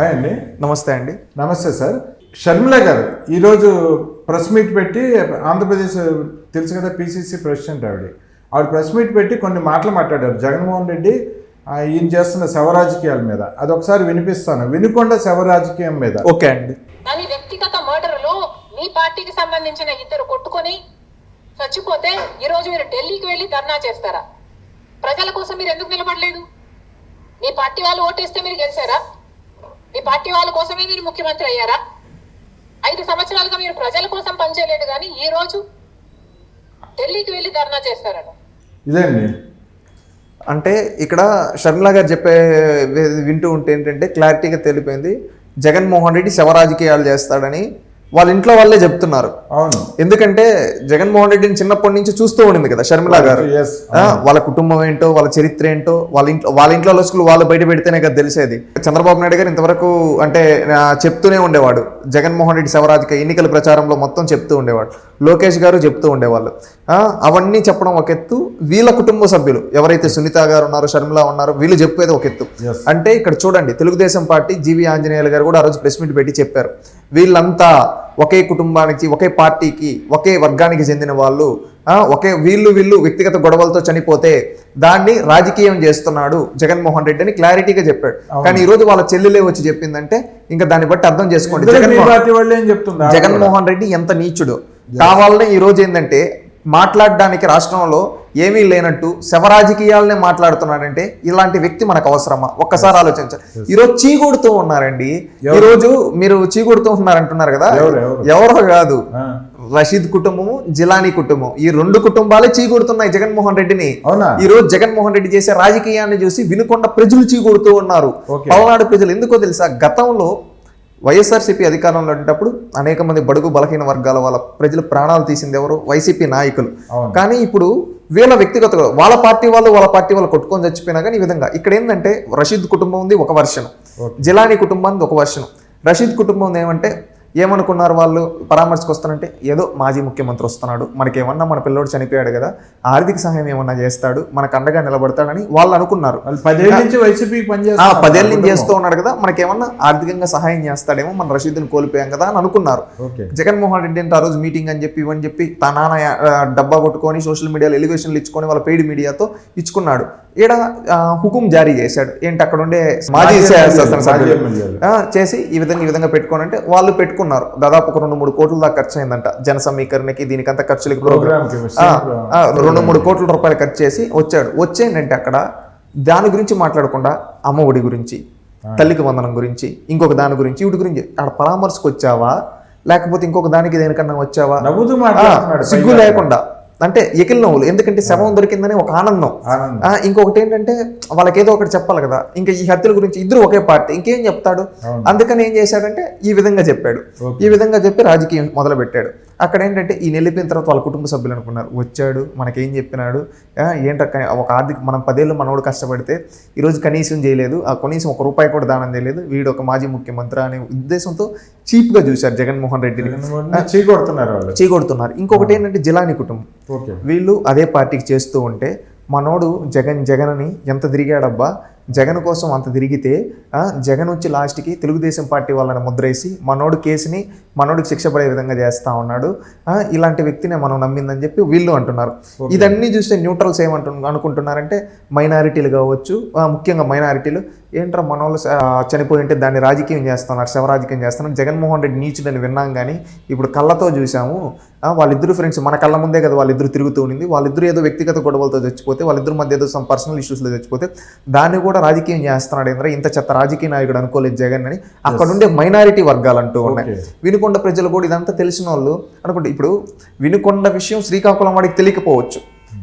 Hi అండి. నమస్తే అండి. నమస్తే సార్. షర్మిల గారు ఈరోజు ప్రెస్ మీట్ పెట్టి ఆంధ్రప్రదేశ్ తెలుసు కదా పిసిసి ప్రెసిడెంట్ ఆవిడ. ఆవిడ ప్రెస్ మీట్ పెట్టి కొన్ని మాటలు మాట్లాడారు. జగన్మోహన్ రెడ్డి ఈయన చేస్తున్న శవ రాజకీయాల మీద. అది ఒకసారి వినిపిస్తాను. వినుకొండ శవ రాజకీయం మీద. ఓకే అండి. కానీ వ్యక్తిగత మర్డర్లో మీ పార్టీకి సంబంధించిన ఇద్దరు కొట్టుకొని చచ్చిపోతే ఈ రోజు మీరు ఢిల్లీకి వెళ్ళి ధర్నా చేస్తారా? ప్రజల కోసం మీరు ఎందుకు నిలబడలేదు? మీ పార్టీ వాళ్ళు ఓటేస్తే మీరు గెలిచారా? మీ పార్టీ వాళ్ళ కోసమే మీరు ముఖ్యమంత్రి అయ్యారా? ఐదు సంవత్సరాలుగా మీరు ప్రజల కోసం పనిచేయలేదు కానీ ఈ రోజు ఢిల్లీకి వెళ్ళి ధర్నా చేస్తారట. ఇదండి? అంటే ఇక్కడ షర్మిల గారు చెప్పే వింటూ ఉంటే ఏంటంటే క్లారిటీగా తెలిపింది జగన్మోహన్ రెడ్డి శవ రాజకీయాలు చేస్తాడని వాళ్ళ ఇంట్లో వాళ్ళే చెప్తున్నారు. అవును. ఎందుకంటే జగన్మోహన్ రెడ్డిని చిన్నప్పటి నుంచి చూస్తూ ఉండింది కదా షర్మిల గారు. వాళ్ళ కుటుంబం ఏంటో వాళ్ళ చరిత్ర ఏంటో వాళ్ళ ఇంట్లో వాళ్ళ ఇంట్లో లొసుకులు వాళ్ళు బయట పెడితేనే కదా తెలిసేది. చంద్రబాబు నాయుడు గారు ఇంతవరకు అంటే చెప్తూనే ఉండేవాడు. జగన్మోహన్ రెడ్డి శవరాజకీయ ఎన్నికల ప్రచారంలో మొత్తం చెప్తూ ఉండేవాడు. లోకేష్ గారు చెప్తూ ఉండేవాళ్ళు. అవన్నీ చెప్పడం ఒక ఎత్తు. వీళ్ళ కుటుంబ సభ్యులు ఎవరైతే సునీత గారు ఉన్నారో షర్మిల ఉన్నారో వీళ్ళు చెప్పేది ఒక ఎత్తు. అంటే ఇక్కడ చూడండి తెలుగుదేశం పార్టీ జీవి ఆంజనేయులు గారు కూడా ఆ రోజు ప్రెస్ మీట్ పెట్టి చెప్పారు. వీళ్ళంతా ఒకే కుటుంబానికి ఒకే పార్టీకి ఒకే వర్గానికి చెందిన వాళ్ళు ఒకే వీళ్ళు వీళ్ళు వ్యక్తిగత గొడవలతో చనిపోతే దాన్ని రాజకీయం చేస్తున్నాడు జగన్మోహన్ రెడ్డి అని క్లారిటీగా చెప్పాడు. కానీ ఈ రోజు వాళ్ళ చెల్లెలే వచ్చి చెప్పిందంటే ఇంకా దాన్ని బట్టి అర్థం చేసుకోండి. జగన్మోహన్ రెడ్డి ఎంత నీచుడు. కావాలనే ఈ రోజు ఏంటంటే మాట్లాడడానికి రాష్ట్రంలో ఏమీ లేనట్టు శవరాజకీయాలనే మాట్లాడుతున్నాడంటే ఇలాంటి వ్యక్తి మనకు అవసరమా? ఒక్కసారి ఆలోచించాలి ఈ రోజు చీకొడుతూ ఉన్నారండి. ఈ రోజు మీరు చీకొడుతూ ఉన్నారు అంటున్నారు కదా? ఎవరు, కాదు. రషీద్ కుటుంబము జిలానీ కుటుంబం. ఈ రెండు కుటుంబాలే చీకొడుతున్నాయి జగన్మోహన్ రెడ్డిని. ఈ రోజు జగన్మోహన్ రెడ్డి చేసే రాజకీయాన్ని చూసి వినుకొండ ప్రజలు చీకొడుతూ ఉన్నారు. పల్నాడు ప్రజలు ఎందుకో తెలుసా? గతంలో వైఎస్ఆర్సీపీ అధికారంలో ఉండేటప్పుడు అనేక మంది బడుగు బలహీన వర్గాల వాళ్ళ ప్రజలు ప్రాణాలు తీసింది ఎవరు వైసీపీ నాయకులు. కానీ ఇప్పుడు వీళ్ళ వ్యక్తిగత వాళ్ళ పార్టీ వాళ్ళు వాళ్ళ పార్టీ వాళ్ళు కొట్టుకొని చచ్చిపోయినా కానీ ఈ విధంగా ఇక్కడ ఏంటంటే రషీద్ కుటుంబం ఉంది ఒక వర్షన్ ఓకే. జిలానీ కుటుంబానికి ఒక వర్షన్ రషీద్ కుటుంబం ఏమంటే ఏమనుకున్నారు వాళ్ళు? పరామర్శకు వస్తానంటే ఏదో మాజీ ముఖ్యమంత్రి వస్తున్నాడు. మనకేమన్నా మన పిల్లోడు చనిపోయాడు కదా ఆర్థిక సహాయం ఏమన్నా చేస్తాడు మనకు అండగా నిలబడతాడని వాళ్ళు అనుకున్నారు. పదేళ్ళ నుంచి వైసీపీ పదేళ్ళ నుంచి చేస్తూ ఉన్నాడు కదా మనకేమన్నా ఆర్థికంగా సహాయం చేస్తాడేమో మన రషీద్ని కోల్పోయాం కదా అని అనుకున్నారు. ఓకే. జగన్మోహన్ రెడ్డి అంటే ఆ రోజు మీటింగ్ అని చెప్పి ఇవని చెప్పి తన నాన్న డబ్బా కొట్టుకొని సోషల్ మీడియాలో ఎలివేషన్లు ఇచ్చుకొని వాళ్ళ పెయిడ్ మీడియాతో ఇచ్చుకున్నాడు. ఈడ హుకుం జారీ చేశాడు. ఏంటి అక్కడ ఉండే మాజీ చేసి ఈ విధంగా ఈ విధంగా పెట్టుకోని అంటే వాళ్ళు పెట్టుకున్నారు దాదాపు ఒక రెండు మూడు కోట్ల దాకా ఖర్చు అయిందంట జన సమీకరణకి దీనికంతా ఖర్చులకి ఆ, రెండు మూడు కోట్ల రూపాయలు ఖర్చు చేసి వచ్చాడు. వచ్చేంటంటే అక్కడ దాని గురించి మాట్లాడకుండా అమ్మ ఒడి గురించి తల్లికి వందనం గురించి ఇంకొక దాని గురించి వీటి గురించి అక్కడ పరామర్శకు వచ్చావా? లేకపోతే ఇంకొక దానికి దేనికన్నా వచ్చావా? సిగ్గు. లేకుండా. అంటే ఎకిల్ నవ్వులు. ఎందుకంటే శవం దొరికిందని ఒక ఆనందం. ఇంకొకటి ఏంటంటే వాళ్ళకి ఏదో ఒకటి చెప్పాలి కదా. ఇంకా ఈ హత్యల గురించి ఇద్దరు ఒకే పార్టీ. ఇంకేం చెప్తాడు. అందుకని ఏం చేశాడంటే ఈ విధంగా చెప్పాడు. ఈ విధంగా చెప్పి రాజకీయం మొదలు పెట్టాడు అక్కడ ఏంటంటే ఈయన వెళ్ళిపోయిన తర్వాత వాళ్ళ కుటుంబ సభ్యులు అనుకున్నారు. వచ్చాడు మనకేం చెప్పినాడు? ఏంటక్క ఒక ఆర్థిక మనం పదేళ్ళు మనోడు కష్టపడితే ఈరోజు కనీసం చేయలేదు. ఆ కనీసం ఒక రూపాయి కూడా దానం చేయలేదు. వీడు ఒక మాజీ ముఖ్యమంత్రి అనే ఉద్దేశంతో చీప్గా చూశారు జగన్మోహన్ రెడ్డిని. చీకొడుతున్నారు చీకొడుతున్నారు. ఇంకొకటి ఏంటంటే జిలాని కుటుంబం. వీళ్ళు అదే పార్టీకి చేస్తూ ఉంటే మనోడు జగన్ జగన్ అని ఎంత తిరిగాడబ్బా? జగన్ కోసం అంత తిరిగితే జగన్ వచ్చి లాస్ట్కి తెలుగుదేశం పార్టీ వాళ్ళని ముద్రేసి మనోడు కేసుని మనోడికి శిక్ష పడే విధంగా చేస్తా ఉన్నాడు. ఇలాంటి వ్యక్తినే మనం నమ్మిందని చెప్పి వీళ్ళు అంటున్నారు. ఇదన్నీ చూస్తే న్యూట్రల్స్ ఏమంటు అనుకుంటున్నారంటే మైనారిటీలు కావచ్చు ముఖ్యంగా మైనారిటీలు. ఏంట్రా మనోళ్ళు స- ఆ, చనిపోయి ఉంటే దాన్ని రాజకీయం చేస్తున్నారు శవ రాజకీయం చేస్తున్నారు. జగన్మోహన్ రెడ్డి నీచుడని విన్నాం కానీ ఇప్పుడు కళ్ళతో చూసాము వాళ్ళిద్దరు ఫ్రెండ్స్ మన కళ్ళ ముందే కదా వాళ్ళిద్దరు తిరుగుతూ ఉండింది. వాళ్ళిద్దరు ఏదో వ్యక్తిగత గొడవలతో చచ్చిపోతే వాళ్ళిద్దరి మధ్య ఏదో సమ్ పర్సనల్ ఇష్యూస్లో చచ్చిపోతే దాన్ని కూడా రాజకీయం చేస్తున్నాడు ఏంద్ర ఇంత చెత్త రాజకీయ నాయకుడు అనుకోలేదు జగన్ అని. అక్కడ ఉండే మైనారిటీ వర్గాలు అంటూ ఉన్నాయి. Okay. వినుకొండ ప్రజలు కూడా ఇదంతా తెలిసిన వాళ్ళు అనుకుంటే ఇప్పుడు వినుకొండ విషయం శ్రీకాకుళం వాడికి తెలియకపోవచ్చు.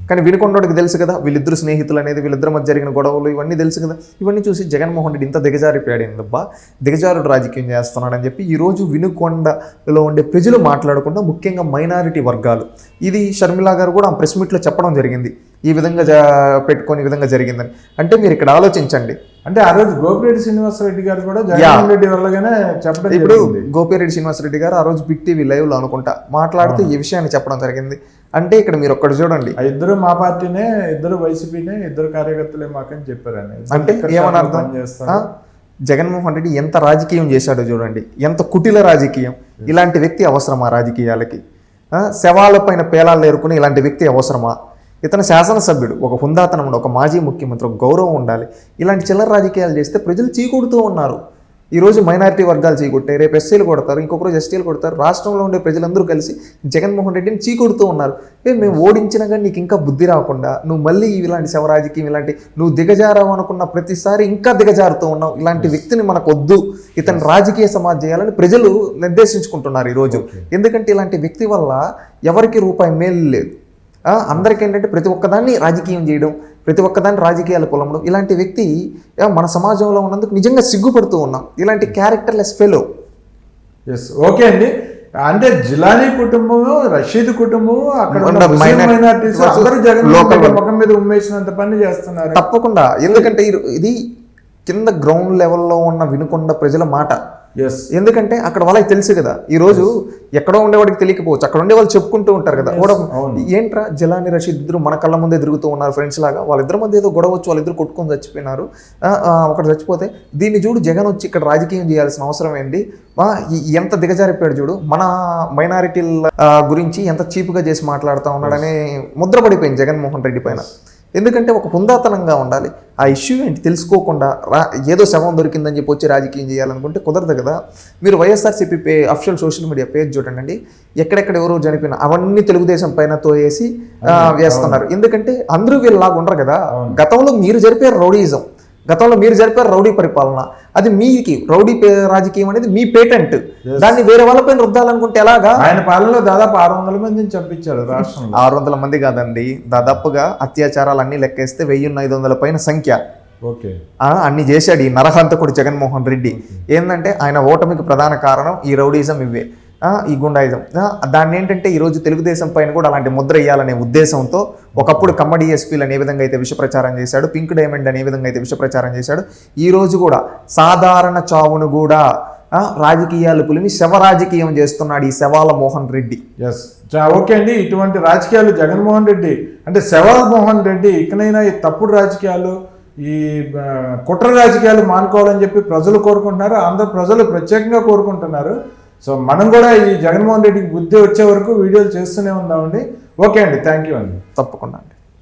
కానీ వినుకొండోడికి తెలుసు కదా వీళ్ళిద్దరు స్నేహితులు అనేది వీళ్ళిద్దరి మధ్య జరిగిన గొడవలు ఇవన్నీ తెలుసు కదా. ఇవన్నీ చూసి జగన్మోహన్ రెడ్డి ఇంత దిగజారిపోయాడు ఏందబ్బా దిగజారుడు రాజకీయం చేస్తున్నాడని చెప్పి ఈరోజు వినుకొండలో ఉండే ప్రజలు మాట్లాడకుండా ముఖ్యంగా మైనారిటీ వర్గాలు. ఇది షర్మిలా గారు కూడా ఆ ప్రెస్ మీట్లో చెప్పడం జరిగింది. ఈ విధంగా జ- పెట్టుకొని ఈ విధంగా జరిగిందని. అంటే మీరు ఇక్కడ ఆలోచించండి. అంటే ఆ రోజు గోపిరెడ్డి శ్రీనివాసరెడ్డి గారు కూడా జగన్మోహన్ రెడ్డి వల్లగానే చెప్పడం ఇప్పుడు గోపిరెడ్డి శ్రీనివాసరెడ్డి గారు ఆ రోజు బిగ్ టీవీ లైవ్లో అనుకుంటా మాట్లాడుతూ ఈ విషయాన్ని చెప్పడం జరిగింది. అంటే ఇక్కడ మీరు ఒక్కటి చూడండి. ఇద్దరు మా పార్టీనే ఇద్దరు వైసీపీనే ఇద్దరు కార్యకర్తలే మాకని చెప్పారని అంటే ఏమని అర్థం. ఆ? జగన్మోహన్ రెడ్డి ఎంత రాజకీయం చేశాడో చూడండి. ఎంత కుటిల రాజకీయం. ఇలాంటి వ్యక్తి అవసరమా రాజకీయాలకి? ఆ, శవాలపైన పేలాలు ఏరుకుని ఇలాంటి వ్యక్తి అవసరమా? ఇతను శాసనసభ్యుడు ఒక హుందాతనం ఒక మాజీ ముఖ్యమంత్రి ఒక గౌరవం ఉండాలి. ఇలాంటి చిల్లర రాజకీయాలు చేస్తే ప్రజలు చీకొడుతూ ఉన్నారు. ఈరోజు మైనారిటీ వర్గాలు చీకొట్టాయి రేపు ఎస్సీలు కొడతారు ఇంకొక రోజు ఎస్టీలు కొడతారు. రాష్ట్రంలో ఉండే ప్రజలందరూ కలిసి జగన్మోహన్ రెడ్డిని చీకొడుతూ ఉన్నారు. ఏ మేము ఓడించినా కానీ నీకు ఇంకా బుద్ధి రాకుండా నువ్వు మళ్ళీ ఇలాంటి శవ రాజకీయం ఇలాంటి నువ్వు దిగజారావు అనుకున్న ప్రతిసారి ఇంకా దిగజారుతూ ఉన్నావు. ఇలాంటి వ్యక్తిని మనకు వద్దు ఇతను రాజకీయ సమాజ్ చేయాలని ప్రజలు నిర్దేశించుకుంటున్నారు ఈరోజు. ఎందుకంటే ఇలాంటి వ్యక్తి వల్ల ఎవరికి రూపాయి మేలు లేదు. అందరికీ ఏంటంటే ప్రతి ఒక్కదాన్ని రాజకీయం చేయడం ప్రతి ఒక్కదాన్ని రాజకీయాలు పొలమడం ఇలాంటి వ్యక్తి మన సమాజంలో ఉన్నందుకు నిజంగా సిగ్గుపడుతూ ఉన్నాం. ఇలాంటి క్యారెక్టర్లెస్ ఫెలో. ఎస్ ఓకే అండి. అంటే జిలానీ కుటుంబము రషీద్ కుటుంబము అక్కడ మైనారిటీస్ అందరూ జగన్. ముఖం మీద ఉమ్మేసినంత పని చేస్తున్నారు. తప్పకుండా. ఎందుకంటే ఇది- కింద గ్రౌండ్ లెవెల్లో ఉన్న వినుకొండ ప్రజల మాట. ఎందుకంటే అక్కడ వాళ్ళకి తెలుసు కదా. ఈ రోజు ఎక్కడో ఉండేవాడికి తెలియకపోవచ్చు. అక్కడ ఉండే వాళ్ళు చెప్పుకుంటూ ఉంటారు కదా. కూడా. ఏంట్రా జలాని రషీద్ ఇద్దరు మన కళ్ళ ముందే తిరుగుతూ ఉన్నారు ఫ్రెండ్స్ లాగా. వాళ్ళిద్దరి మధ్య ఏదో గొడవ వచ్చి వాళ్ళిద్దరు కొట్టుకొని చచ్చిపోయినారు. ఒకటి చచ్చిపోతే దీన్ని చూడు జగన్ వచ్చి ఇక్కడ రాజకీయం చేయాల్సిన అవసరం ఏంటి? ఎంత దిగజారిపోయాడు చూడు. మన మైనారిటీల గురించి ఎంత చీప్గా చేసి మాట్లాడుతూ ఉన్నాడని ముద్ర పడిపోయింది జగన్మోహన్ రెడ్డి పైన. ఎందుకంటే ఒక హుందాతనంగా ఉండాలి. ఆ ఇష్యూ ఏంటి? తెలుసుకోకుండా రా ఏదో శవం దొరికిందని చెప్పి వచ్చి రాజకీయం చేయాలనుకుంటే కుదరదు కదా. మీరు వైఎస్ఆర్సీపీ పే అఫిషియల్ సోషల్ మీడియా పేజ్ చూడండి. ఎక్కడెక్కడ ఎవరు చనిపోయినా అవన్నీ తెలుగుదేశం పైన తోయేసి వేస్తున్నారు. ఎందుకంటే అందరూ వీళ్ళలాగా ఉండరు కదా. గతంలో మీరు జరిపారు రౌడీయిజం గతంలో మీరు జరిపారు రౌడీ పరిపాలన. అది మీకి రౌడీ రాజకీయం అనేది మీ పేటెంట్. దాన్ని వేరే వాళ్ళపైన రుద్దాలనుకుంటే ఎలాగా? ఆయన పాలనలో దాదాపు ఆరు వందల మందిని చంపించాడు రాష్ట్రంలో. ఆరు వందల మంది కాదండి. దాదాపుగా అత్యాచారాలు అన్ని లెక్కేస్తే వెయ్యి ఐదు వందల పైన సంఖ్య. ఓకే. ఆ, అన్ని చేశాడు ఈ నరహంతకుడు జగన్మోహన్ రెడ్డి. ఏంటంటే ఆయన ఓటమికి ప్రధాన కారణం ఈ రౌడీజం ఇవే ఈ గుండాయుధం దాన్ని ఏంటంటే ఈరోజు తెలుగుదేశం పైన కూడా అలాంటి ముద్ర వేయాలనే ఉద్దేశంతో ఒకప్పుడు కమ్మడి ఎస్పీలు అనే విధంగా అయితే విషప్రచారం చేశాడు పింక్ డైమండ్ అనే విధంగా అయితే విషప్రచారం చేశాడు. ఈరోజు కూడా సాధారణ చావును కూడా రాజకీయాలు పులిమి శవ రాజకీయం చేస్తున్నాడు ఈ శవాల మోహన్ రెడ్డి. ఎస్ ఓకే అండి. ఇటువంటి రాజకీయాలు జగన్మోహన్ రెడ్డి. అంటే శవాల మోహన్ రెడ్డి ఇకనైనా ఈ తప్పుడు రాజకీయాలు ఈ కుట్ర రాజకీయాలు మానుకోవాలని చెప్పి ప్రజలు కోరుకుంటున్నారు. ఆంధ్ర ప్రజలు ప్రత్యేకంగా కోరుకుంటున్నారు. సో మనం కూడా ఈ జగన్మోహన్ రెడ్డికి బుద్ధి వచ్చే వరకు వీడియోలు చేస్తూనే ఉందామండి. ఓకే అండి థ్యాంక్ యూ అండి. తప్పకుండా అండి.